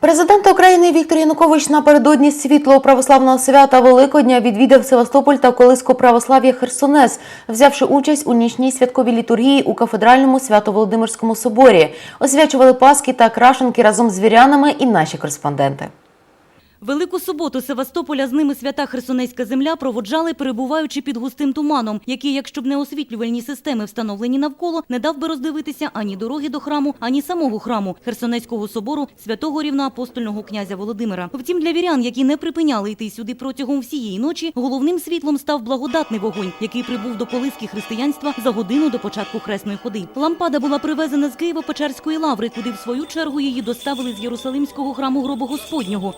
Президент України Віктор Янукович напередодні світлого православного свята Великодня відвідав Севастополь та колиску православ'я Херсонес, взявши участь у нічній святковій літургії у кафедральному свято-Володимирському соборі. Освячували паски та крашенки разом з вірянами і наші кореспонденти. Велику суботу Севастополя з ними свята Херсонейська земля проводжали, перебуваючи під густим туманом, який, якщо б не освітлювальні системи, встановлені навколо, не дав би роздивитися ані дороги до храму, ані самого храму Херсонейського собору святого рівноапостольного князя Володимира. Втім, для вірян, які не припиняли йти сюди протягом всієї ночі, головним світлом став благодатний вогонь, який прибув до колиски християнства за годину до початку хресної ходи. Лампада була привезена з Києво-Печерської лаври, куди в свою чергу її доставили з Єрусалимського храму гробу Господнього.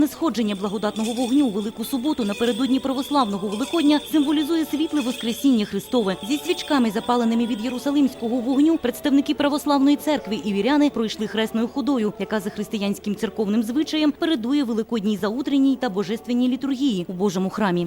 Нерукотворне сходження благодатного вогню у велику суботу напередодні православного Великодня символізує світле Воскресіння Христове. Зі свічками, запаленими від Єрусалимського вогню, представники православної церкви і віряни пройшли хресною ходою, яка за християнським церковним звичаєм передує великодній заутренній та божественній літургії у Божому храмі.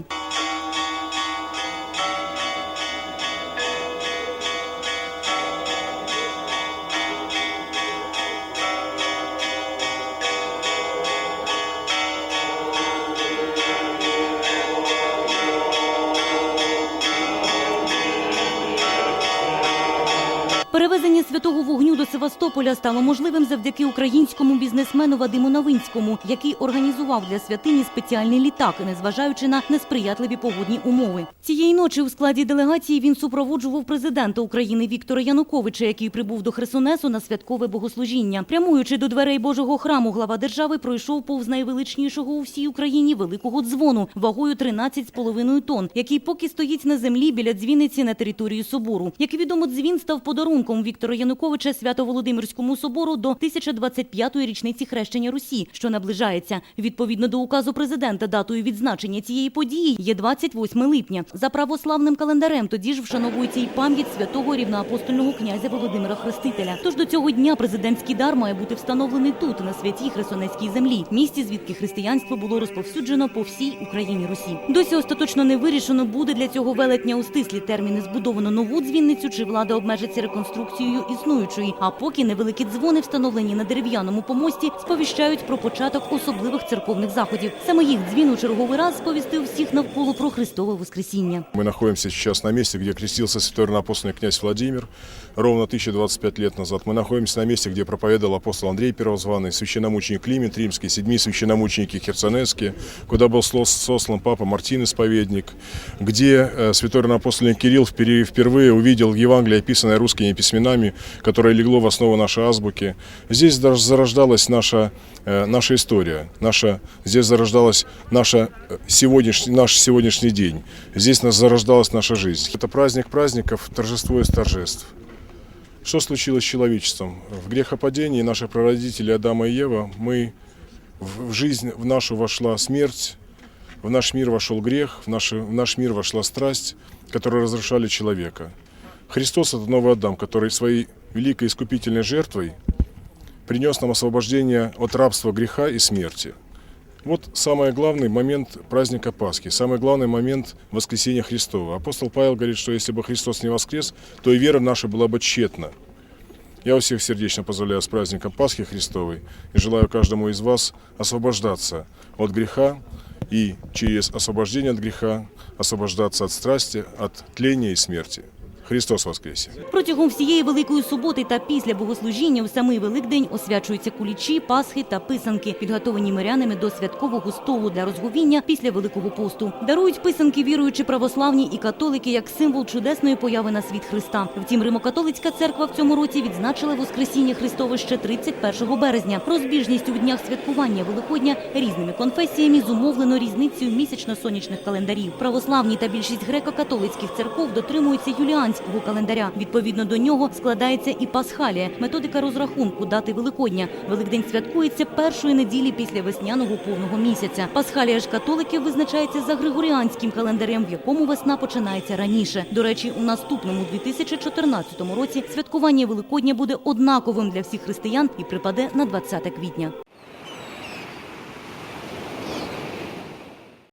Перевезення святого вогню до Севастополя стало можливим завдяки українському бізнесмену Вадиму Новинському, який організував для святині спеціальний літак, незважаючи на несприятливі погодні умови. Цієї ночі у складі делегації він супроводжував президента України Віктора Януковича, який прибув до Херсонесу на святкове богослужіння. Прямуючи до дверей Божого храму, глава держави пройшов повз найвеличнішого у всій Україні великого дзвону вагою 13,5 тонн, який поки стоїть на землі біля дзвіниці на території собору. Як відомо, дзвін став подарунком Віктора Януковича Свято-Володимирському собору до 1025-ї річниці хрещення Русі, що наближається. Відповідно до указу президента, датою відзначення цієї події є 28 липня. За православним календарем тоді ж вшановується і пам'ять святого рівноапостольного князя Володимира Хрестителя. Тож до цього дня президентський дар має бути встановлений тут, на святій Херсонецькій землі, місті, звідки християнство було розповсюджено по всій Україні Русі. Досі остаточно не вирішено, буде для цього велетня у стислі терміни збудовано нову дзвінницю, чи влада обмежиться реконструкцією існуючої. А поки невеликі дзвони, встановлені на дерев'яному помості, сповіщають про початок особливих церковних заходів. Саме їх дзвін у черговий раз сповістив всіх навколо про Христове Воскресіння. Мы находимся сейчас на месте, где крестился святой апостольный князь Владимир ровно 1025 лет назад. Мы находимся на месте, где проповедовал апостол Андрей Первозванный, священномученик Климент Римский, седьми священномученики Херсонесские, куда был слос- сослан папа Мартин Исповедник, где э, святой апостольный Кирилл впери- впервые увидел Евангелие, описанное русскими письменами, которое легло в основу нашей азбуки. Здесь даже зарождалась наша, э, наша история, наша, здесь зарождалась наша э, сегодняшний, наш сегодняшний день. Здесь нас зарождалась наша жизнь. Это праздник праздников, торжество из торжеств. Что случилось с человечеством? В грехопадении наши прародители Адама и Ева, мы в жизнь в нашу вошла смерть, в наш мир вошел грех, в наш, в наш мир вошла страсть, которые разрушали человека. Христос – это новый Адам, который своей великой искупительной жертвой принес нам освобождение от рабства греха и смерти. Вот самый главный момент праздника Пасхи, самый главный момент воскресения Христова. Апостол Павел говорит, что если бы Христос не воскрес, то и вера наша была бы тщетна. Я вас всех сердечно поздравляю с праздником Пасхи Христовой и желаю каждому из вас освобождаться от греха и через освобождение от греха освобождаться от страсти, от тления и смерти. Христос воскресе! Протягом всієї великої суботи та після богослужіння у самий Великдень освячуються кулічі, пасхи та писанки, підготовані мирянами до святкового столу для розговіння після Великого посту. Дарують писанки віруючі православні і католики як символ чудесної появи на світ Христа. Втім, Римокатолицька церква в цьому році відзначила Воскресіння Христове ще 31 березня. Розбіжність у днях святкування Великодня різними конфесіями зумовлено різницею місячно-сонячних календарів. Православні та більшість греко-католицьких церков дотримуються юліанського календаря. Відповідно до нього складається і пасхалія, методика розрахунку дати Великодня. Великдень святкується першої неділі після весняного повного місяця. Пасхалія ж католиків визначається за григоріанським календарем, в якому весна починається раніше. До речі, у наступному 2014 році святкування Великодня буде однаковим для всіх християн і припаде на 20 квітня.